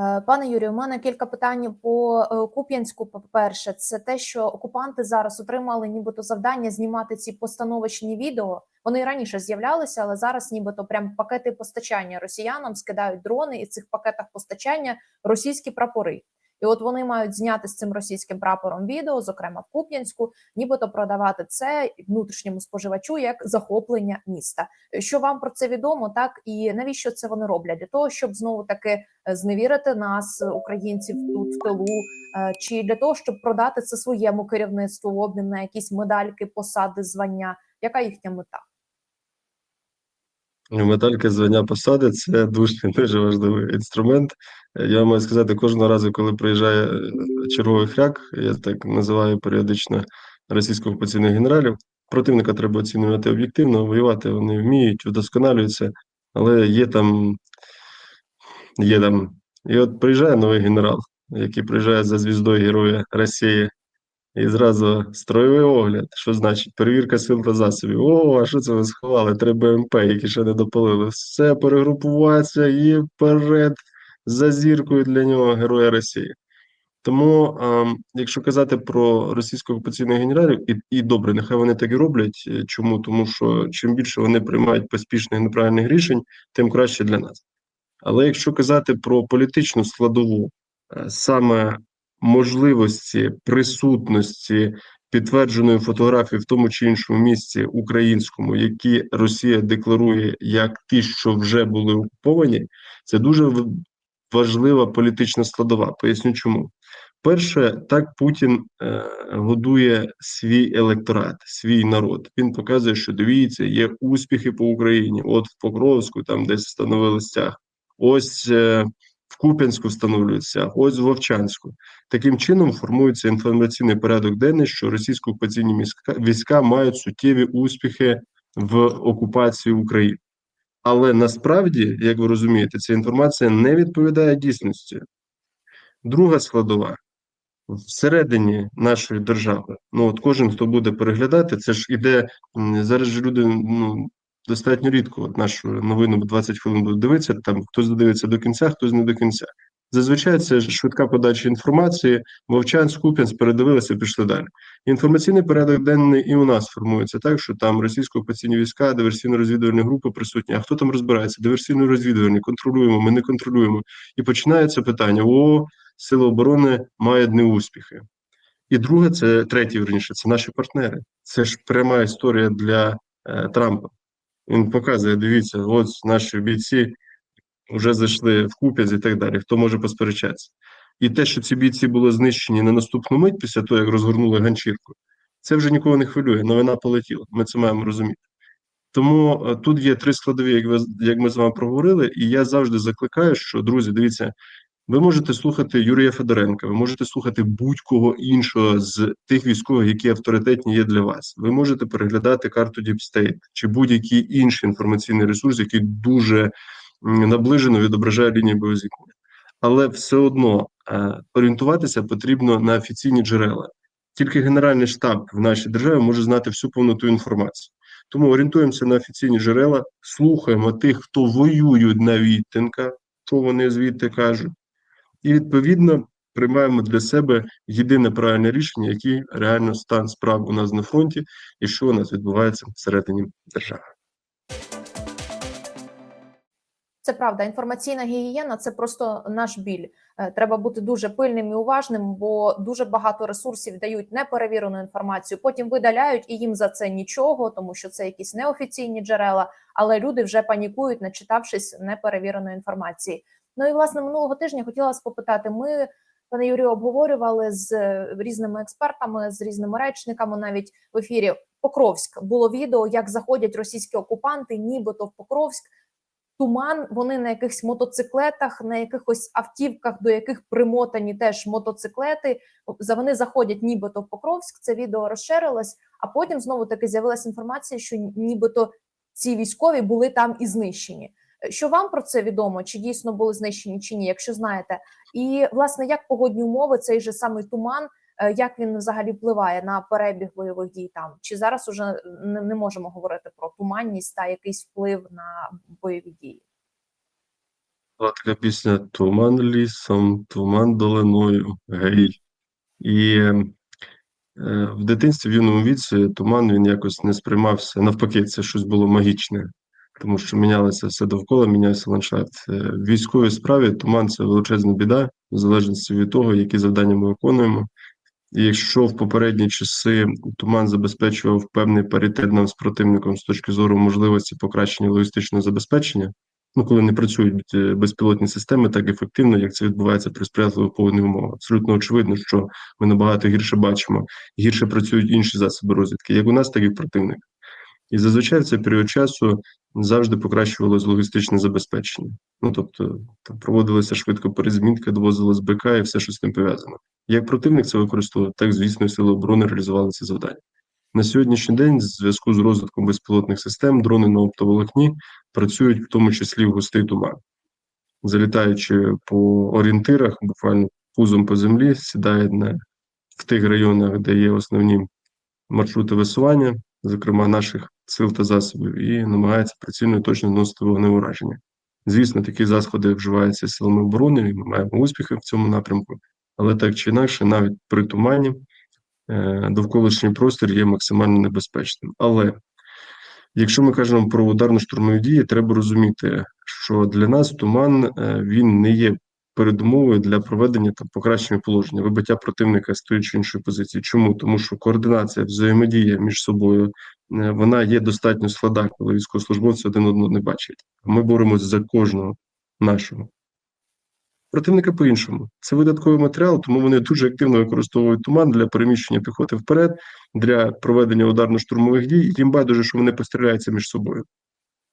Е, Пане Юрію, у мене кілька питань по е, Куп'янську. По-перше, це те, що окупанти зараз отримали нібито завдання знімати ці постановочні відео. Вони раніше з'являлися, але зараз, нібито, прям пакети постачання росіянам скидають дрони, і в цих пакетах постачання російські прапори. І от вони мають зняти з цим російським прапором відео, зокрема в Куп'янську, нібито продавати це внутрішньому споживачу як захоплення міста. Що вам про це відомо? Так і навіщо це вони роблять? Для того, щоб знову таки е, зневірити нас, е, українців, тут в тилу, е, чи для того, щоб продати це своєму керівництву в обмін на якісь медальки, посади, звання? Яка їхня мета? Медальки звання посади це дуже дуже важливий інструмент. Я маю сказати, кожного разу, коли приїжджає е, черговий хряк, я так називаю періодично російсько-окупаційних генералів. Противника треба оцінювати об'єктивно, воювати вони вміють, вдосконалюються, але є там, є там. І от приїжджає новий генерал, який приїжджає за звіздою Героя Росії, і зразу строєвий огляд, що значить перевірка сил та засобів. О, а що це ви сховали? Три БМП, які ще не допалили. Все, перегрупуватися і вперед за зіркою для нього Героя Росії. Тому, ем, якщо казати про російсько-окупаційних генералів, і, і добре, нехай вони так і роблять. Е, Чому? Тому що чим більше вони приймають поспішних неправильних рішень, тим краще для нас. Але якщо казати про політичну складову, е, саме можливості присутності підтвердженої фотографії в тому чи іншому місці українському, які Росія декларує як ті, що вже були окуповані, це дуже важлива політична складова. Поясню чому. Перше, так Путін е, годує свій електорат, свій народ. Він показує, що дивіться, є успіхи по Україні. От в Покровську, там десь встановили стяг. Ось е, в Куп'янську встановлюється, ось в Вовчанську. Таким чином формується інформаційний порядок денний, що російсько-окупаційні міська- війська мають суттєві успіхи в окупації України. Але насправді, як ви розумієте, ця інформація не відповідає дійсності. Друга складова всередині нашої держави. Ну от кожен, хто буде переглядати, це ж іде зараз же люди ну достатньо рідко. Нашу новину 20 хвилин будуть дивитися. Там хтось додивиться до кінця, хтось не до кінця. Зазвичай це швидка подача інформації. Вовчанськ, Куп'янськ передивилися, пішли далі. Інформаційний порядок денний і у нас формується так, що там російсько-окупаційні війська, диверсійно-розвідувальні групи присутні. А хто там розбирається? Диверсійно-розвідувальні, контролюємо, ми не контролюємо. І починається питання: о, Сили оборони мають неуспіхи. І друге, це третє, верніше, це наші партнери. Це ж пряма історія для е, Трампа. Він показує: дивіться, от наші бійці вже зайшли в Куп'янськ і так далі. Хто може посперечатися? І те, що ці бійці були знищені на наступну мить після того, як розгорнули ганчірку, це вже нікого не хвилює. Новина полетіла. Ми це маємо розуміти. Тому е, тут є три складові, як ви як ми з вами проговорили, і я завжди закликаю, що друзі, дивіться, ви можете слухати Юрія Федоренка, ви можете слухати будь-кого іншого з тих військових, які авторитетні є для вас. Ви можете переглядати карту Deep State чи будь-який інший інформаційний ресурс, який дуже наближено відображає лінію боєзіткнення. Але все одно е, орієнтуватися потрібно на офіційні джерела. Тільки Генеральний штаб в нашій державі може знати всю повноту інформації. Тому орієнтуємося на офіційні джерела, слухаємо тих, хто воюють на відтинках, що вони звідти кажуть, і відповідно приймаємо для себе єдине правильне рішення, який реально стан справ у нас на фронті, і що у нас відбувається всередині держави. Це правда. Інформаційна гігієна це просто наш біль. Е, Треба бути дуже пильним і уважним, бо дуже багато ресурсів дають неперевірену інформацію. Потім видаляють і їм за це нічого, тому що це якісь неофіційні джерела. Але люди вже панікують, начитавшись неперевіреної інформації. Ну і власне минулого тижня хотіла вас попитати. Ми, пане Юрію, обговорювали з е, різними експертами, з різними речниками, навіть в ефірі Покровськ було відео, як заходять російські окупанти, нібито в Покровськ. Туман, вони на якихось мотоциклетах, на якихось автівках, до яких примотані теж мотоциклети. За вони заходять нібито в Покровськ. Це відео розширилось, а потім знову таки з'явилася інформація, що нібито ці військові були там і знищені. Що вам про це відомо? Чи дійсно були знищені, чи ні, якщо знаєте? І власне як погодні умови, цей же самий туман, е, як він взагалі впливає на перебіг бойових дій там? Чи зараз уже не, не можемо говорити про туманність та якийсь вплив на бойові дії? Була така пісня Туман лісом, туман долиною, гей. І е, в дитинстві, в юному віці, туман він якось не сприймався. Навпаки, це щось було магічне, тому що мінялося все довкола, мінявся ландшафт. Е, В військовій справі туман це величезна біда, в залежності від того, які завдання ми виконуємо. І якщо в попередні часи туман забезпечував певний паритет нам з противником з точки зору можливості покращення логістичного забезпечення, ну коли не працюють е, безпілотні системи так ефективно, як це відбувається при сприятливих погодних умовах. Абсолютно очевидно, що ми набагато гірше бачимо, гірше працюють інші засоби розвідки, як у нас, так і в противника. І зазвичай в цей період часу завжди покращувалось логістичне забезпечення. Ну тобто там проводилася швидко перезмінка, довозилось БК і все, що з тим пов'язано. Як противник це використовував, так звісно, сили оборони реалізували ці завдання. На сьогоднішній день, в зв'язку з розвитком безпілотних систем, дрони на оптоволокні працюють в тому числі в густий туман, залітаючи по орієнтирах, буквально пузом по землі, сідають на в тих районах, де є основні маршрути висування, зокрема наших сил та засобів, і намагається прицільно і точно наносити вогневе ураження. Звісно, такі заходи вживаються силами оборони, і ми маємо успіхи в цьому напрямку, але так чи інакше, навіть при тумані е, довколишній простір є максимально небезпечним. Але якщо ми кажемо про ударно-штурмові дії, треба розуміти, що для нас туман е, він не є передумовою для проведення та покращення положення, вибиття противника з тої чи іншої позиції. Чому? Тому що координація, взаємодія між собою вона є достатньо склада, коли військовослужбовці один одного не бачать. Ми боремося за кожного нашого. Противника по-іншому. Це видатковий матеріал, тому вони дуже активно використовують туман для переміщення піхоти вперед, для проведення ударно-штурмових дій. Їм байдуже, що вони постріляються між собою.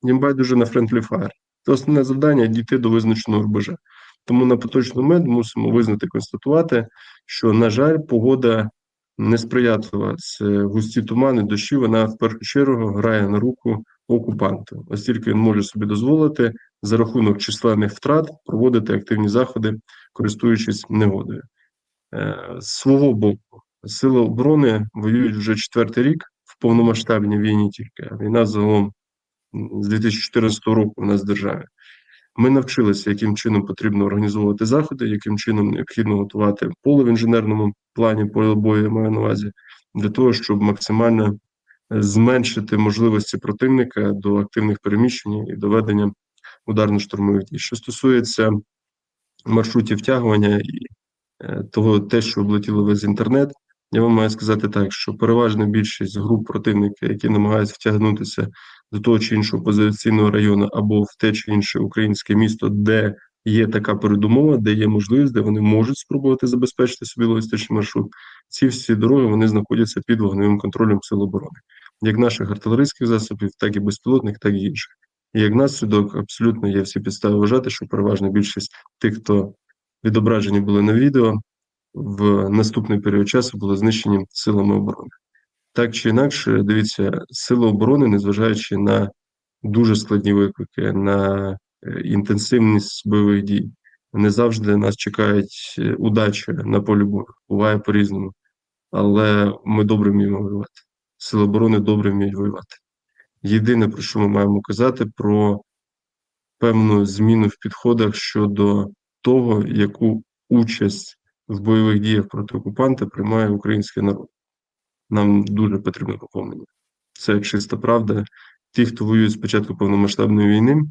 Їм байдуже на френдлі фаєр. Це основне завдання дійти до визначеного рубежа. Тому на поточний момент мусимо визнати, констатувати, що, на жаль, погода несприятлива. Це густі тумани, дощі, вона в першу чергу грає на руку окупанту, оскільки він може собі дозволити за рахунок численних втрат проводити активні заходи, користуючись негодою. Е, З свого боку, сили оборони воюють вже четвертий рік в повномасштабній війні тільки. Війна загалом з 2014 року у нас в державі. Ми навчилися, яким чином потрібно організовувати заходи, яким чином необхідно готувати поле в інженерному плані, поле бою я маю на увазі, для того, щоб максимально е, зменшити можливості противника до активних переміщень і доведення ударно-штурмових дій. Що стосується маршрутів втягування і е, того, те, що облетіло весь інтернет, я вам маю сказати так, що переважна більшість груп противника, які намагаються втягнутися до того чи іншого позиційного району або в те чи інше українське місто, де є така передумова, де є можливість, де вони можуть спробувати забезпечити собі логістичний маршрут. Ці всі дороги вони знаходяться під вогневим контролем Сил оборони, як наших артилерійських засобів, так і безпілотних, так і інших. І як наслідок, абсолютно є всі підстави вважати, що переважна більшість тих, хто відображені були на відео, в наступний період часу були знищені силами оборони. Так чи інакше, дивіться, сили оборони, незважаючи на дуже складні виклики, на е, інтенсивність бойових дій, не завжди нас чекають е, удачі на полі бою. Буває по-різному. Але ми добре вміємо воювати. Сили оборони добре вміють воювати. Єдине, про що ми маємо казати, про певну зміну в підходах щодо того, яку участь в бойових діях проти окупанта приймає український народ. Нам дуже потрібно поповнення. Це чиста правда. Ті, хто воює з початку повномасштабної війни,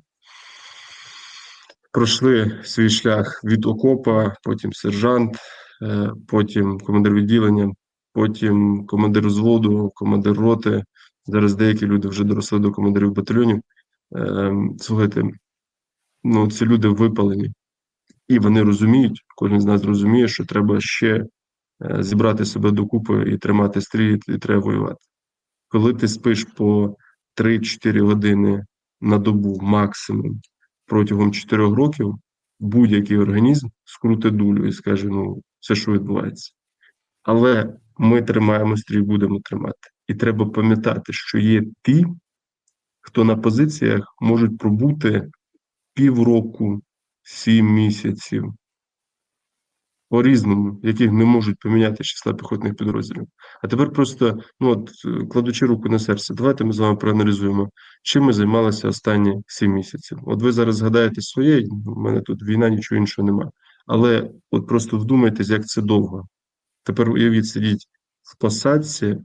пройшли свій шлях від окопа, потім сержант, е, потім командир відділення, потім командир взводу, командир роти. Зараз деякі люди вже доросли до командирів батальйонів. Е, Слухайте, ну ці люди випалені, і вони розуміють, кожен з нас розуміє, що треба ще е, зібрати себе докупи і тримати стрій, і треба воювати. Коли ти спиш по 3-4 години на добу максимум протягом 4 років, будь-який організм скрути дулю і скаже: ну, все, що відбувається. Але ми тримаємо стрій, будемо тримати. І треба пам'ятати, що є ті, хто на позиціях можуть пробути півроку, сім місяців. по-різному, яких не можуть поміняти числа піхотних підрозділів. А тепер просто, ну от е, кладучи руку на серце, давайте ми з вами проаналізуємо, чим ми займалися останні сім місяців. От ви зараз згадаєте своє, в мене тут війна, нічого іншого немає. Але от просто вдумайтесь, як це довго. Тепер уявіть, сидіть в посадці,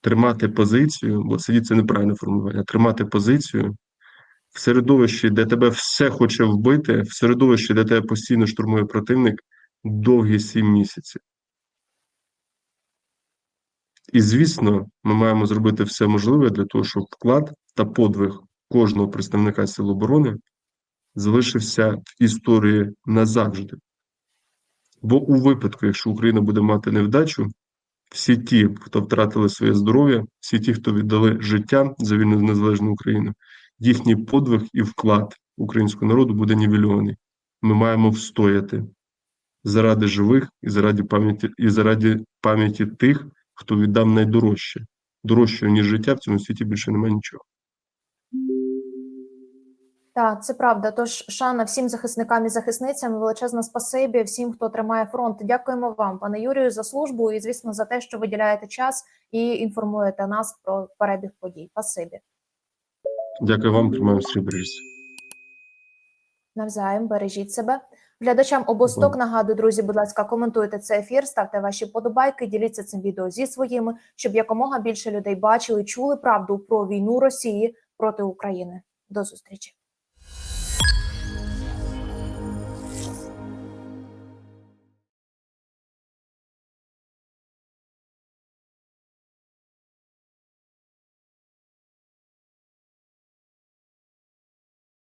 тримати позицію, бо сидіть це неправильне формулювання, тримати позицію в середовищі, де тебе все хоче вбити, в середовищі, де тебе постійно штурмує противник, довгі сім місяців. І, звісно, ми маємо зробити все можливе для того, щоб вклад та подвиг кожного представника Сил оборони залишився в історії назавжди. Бо у випадку, якщо Україна буде мати невдачу, всі ті, хто втратили своє здоров'я, всі ті, хто віддали життя за вільну незалежну Україну, їхній подвиг і вклад українського народу буде нівельований. Ми маємо встояти заради живих і заради пам'яті і заради пам'яті тих, хто віддав найдорожче. Дорожчого, ніж життя в цьому світі більше немає нічого. Так, це правда. Тож шана всім захисникам і захисницям, величезне спасибі всім, хто тримає фронт. Дякуємо вам, пане Юрію, за службу і, звісно, за те, що виділяєте час і інформуєте нас про перебіг подій. Спасибі. Дякую вам, приймаємо стрібрість. Навзаєм бережіть себе. Глядачам обосток нагадую, друзі, будь ласка, коментуйте цей ефір, ставте ваші подобайки, діліться цим відео зі своїми, щоб якомога більше людей бачили, чули правду про війну Росії проти України. До зустрічі.